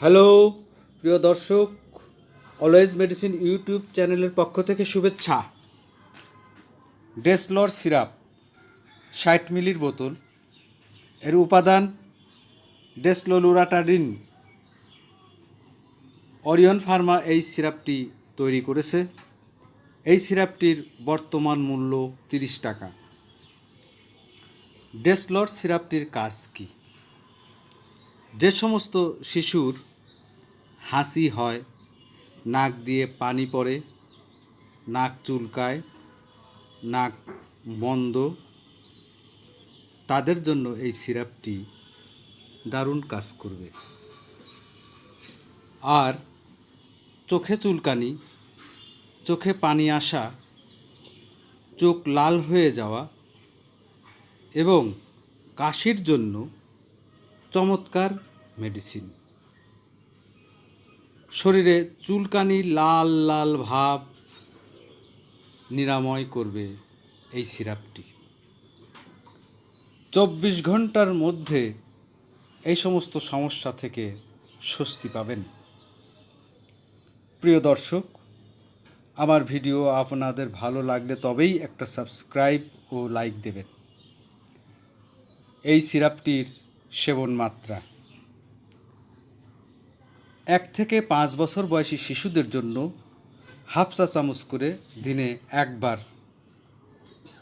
Hello, প্রিয় দর্শক, always medicine YouTube চ্যানেলের পক্ষ থেকে শুভেচ্ছা। ডেসলর সিরাপ, ষাট মিলির বোতল। এর উপাদান ডেসলোলুরাটাডিন। অরিয়ন ফার্মা এই সিরাপটি তৈরি করেছে। এই সিরাপটির বর্তমান মূল্য তিরিশ টাকা। ডেসলর সিরাপটির কাজ কী? যে সমস্ত শিশুর হাসি হয়, নাক দিয়ে পানি পড়ে, নাক চুলকায়, নাক বন্ধ, তাদের জন্য এই সিরাপটি দারুণ কাজ করবে। আর চোখে চুলকানি, চোখে পানি আসা, চোখ লাল হয়ে যাওয়া এবং কাশির জন্য চমৎকার মেডিসিন শরীরে চুলকানি লাল লাল ভাব নিরাময় করবে এই সিরাপটি। চব্বিশ ঘণ্টার মধ্যে এই সমস্ত সমস্যা থেকে স্বস্তি পাবেন। প্রিয় দর্শক, আমার ভিডিও আপনাদের ভালো লাগলে তবেই একটা সাবস্ক্রাইব ও লাইক দেবেন। এই সিরাপটির সেবন মাত্রা। এক থেকে পাঁচ বছর বয়সী শিশুদের জন্য হাফ চা চামচ করে দিনে একবার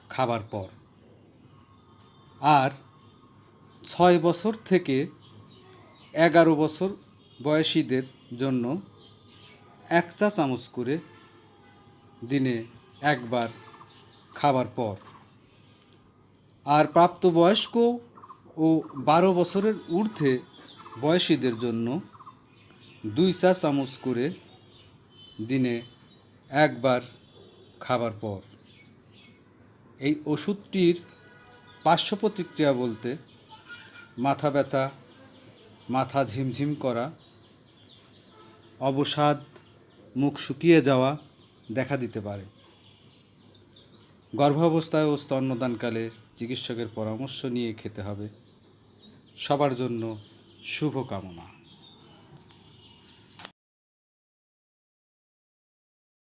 খাবার পর। আর ছয় বছর থেকে এগারো বছর বয়সীদের জন্য এক চা চামচ করে দিনে একবার খাবার পর। আর প্রাপ্তবয়স্ক ও বারো বছরের ঊর্ধ্বে বয়সীদের জন্য দুই চা চামচ করে দিনে একবার খাবার পর। এই ওষুধটির পার্শ্ব প্রতিক্রিয়া বলতে মাথা ব্যথা, মাথা ঝিমঝিম করা, অবসাদ, মুখ শুকিয়ে যাওয়া দেখা দিতে পারে। গর্ভাবস্থায় ও স্তন্যদানকালে চিকিৎসকের পরামর্শ নিয়ে খেতে হবে। সবার জন্য শুভকামনা।